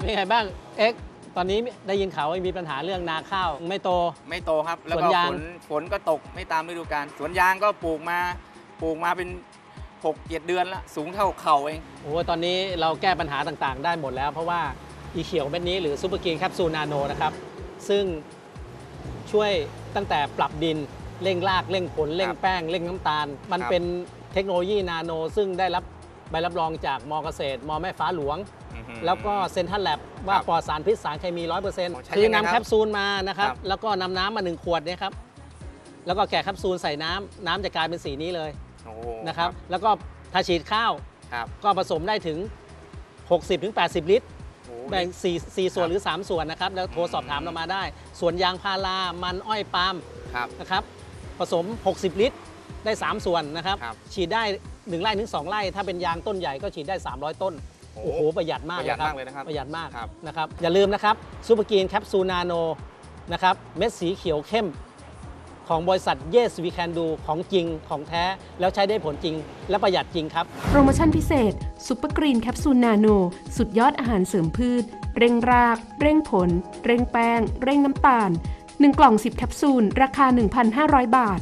เป็นไงบ้างเอ็กซ์ตอนนี้ได้ยินข่าวว่ามีปัญหาเรื่องนาข้าว ไม่โต ไม่โตครับ แล้วสวนก็ยาง ฝนฝนก็ตกไม่ตามฤดูกาลสวนยางก็ปลูกมาปลูกมาเป็น6 7เดือนละสูงเท่าเข่าเอง โอ้โหตอนนี้เราแก้ปัญหาต่างๆ ได้หมดแล้ว เพราะว่าอีเขียวเม็ดนี้หรือซูเปอร์กรีนแคปซูลนาโนนะครับ ซึ่งช่วยตั้งแต่ปรับดินเร่งรากเร่งผลเร่งครับแป้งเร่งน้ำตาล มันครับ เป็นเทคโนโลยีนาโน ซึ่งได้รับใบรับรองจากมอเกษตรมอแม่ฟ้าหลวงอื้อหือ แล้วก็เซนทันแลบว่าครับปลอดสารพิษสารเคมีโอ้100%ใช้คือยังไงนำครับแคปซูลมานะครับครับ แล้วก็นำน้ำมา1ขวดเนี่ยครับ แล้วก็แกะแคปซูลใส่น้ำน้ำจะกลายเป็นสีนี้เลยโอ้โหนะครับ แล้วก็ถ้าฉีดข้าวครับก็ผสมได้ถึง 60-80 ลิตรโอ้โหแบ่ง4 4ส่วนหรือ 3 ส่วนนะครับ แล้วโทรสอบถามเรามาได้ ส่วนยางพารา มันอ้อยปาล์มครับนะครับผสม 60 ลิตรได้ 3 ส่วนนะครับครับ ฉีดได้ 1ไร่ถึง2ไร่ ถ้าเป็นยางต้นใหญ่ก็ฉีดได้ 300 ต้น โอ้โอ้โหประหยัดมากประหยัดครัมากเลยนะครับประหยัดมากครับนะครับอย่าลืมนะครับซูเปอร์กรีนแคปซูลนาโนนะครับเม็ดสีเขียวเข้มของบริษัท Yes We Can Do ของจริงของแท้ แล้วใช้ได้ผลจริง และประหยัดจริงครับ โปรโมชั่นพิเศษซุปเปอร์กรีนแคปซูลนาโน สุดยอดอาหารเสริมพืช เร่งราก เร่งผล เร่งแป้ง เร่งน้ำตาล 1 กล่อง 10 แคปซูล ราคา 1,500 บาท